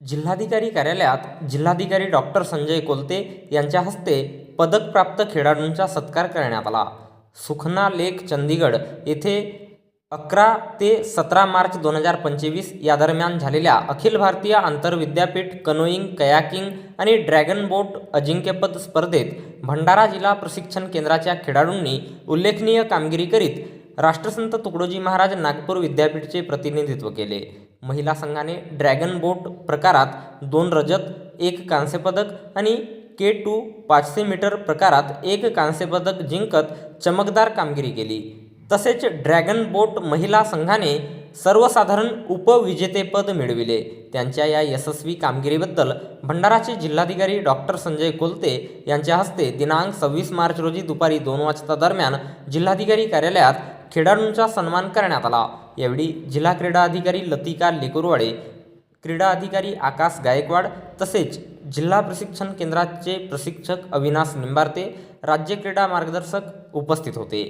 जिल्हाधिकारी कार्यालयात जिल्हाधिकारी डॉक्टर संजय कोलते यांच्या हस्ते पदकप्राप्त खेळाडूंचा सत्कार करण्यात आला. सुखना लेक चंदीगड येथे अकरा ते सतरा मार्च दोन हजार पंचवीस या दरम्यान झालेल्या अखिल भारतीय आंतरविद्यापीठ कनोईंग कयाकिंग आणि ड्रॅगन बोट अजिंक्यपद स्पर्धेत भंडारा जिल्हा प्रशिक्षण केंद्राच्या खेळाडूंनी उल्लेखनीय कामगिरी करीत राष्ट्रसंत तुकडोजी महाराज नागपूर विद्यापीठचे प्रतिनिधित्व केले. महिला संघाने ड्रॅगन बोट प्रकारात दोन रजत एक कांस्यपदक आणि के टू पाचशे मीटर प्रकारात एक कांस्यपदक जिंकत चमकदार कामगिरी केली. तसेच ड्रॅगन बोट महिला संघाने सर्वसाधारण उपविजेतेपद मिळविले. त्यांच्या या यशस्वी कामगिरीबद्दल भंडाराचे जिल्हाधिकारी डॉक्टर संजय कोलते यांच्या हस्ते दिनांक सव्वीस मार्च रोजी दुपारी दोन वाजता दरम्यान जिल्हाधिकारी कार्यालयात खेळाडूंचा सन्मान करण्यात आला. यावेळी जिल्हा क्रीडा अधिकारी लतिका लेकुरवाडे क्रीडा अधिकारी आकाश गायकवाड तसेच जिल्हा प्रशिक्षण केंद्राचे प्रशिक्षक अविनाश निंबारते राज्य क्रीडा मार्गदर्शक उपस्थित होते.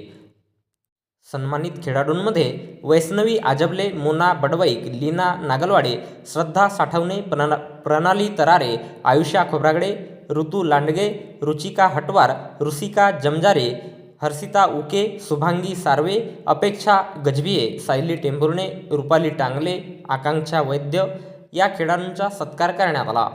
सन्मानित खेळाडूंमध्ये वैष्णवी आजबले मोना बडवाईक लीना नागलवाडे श्रद्धा साठवणे प्रणा प्रणाली तरारे आयुष्या खोब्रागडे ऋतू लांडगे रुचिका हटवार ऋषिका जमजारे हर्षिता उके शुभांगी सार्वे अपेक्षा गजबिये सायली टेंभुर्णे रुपाली टांगले आकांक्षा वैद्य या खेळाडूंचा सत्कार करण्यात आला.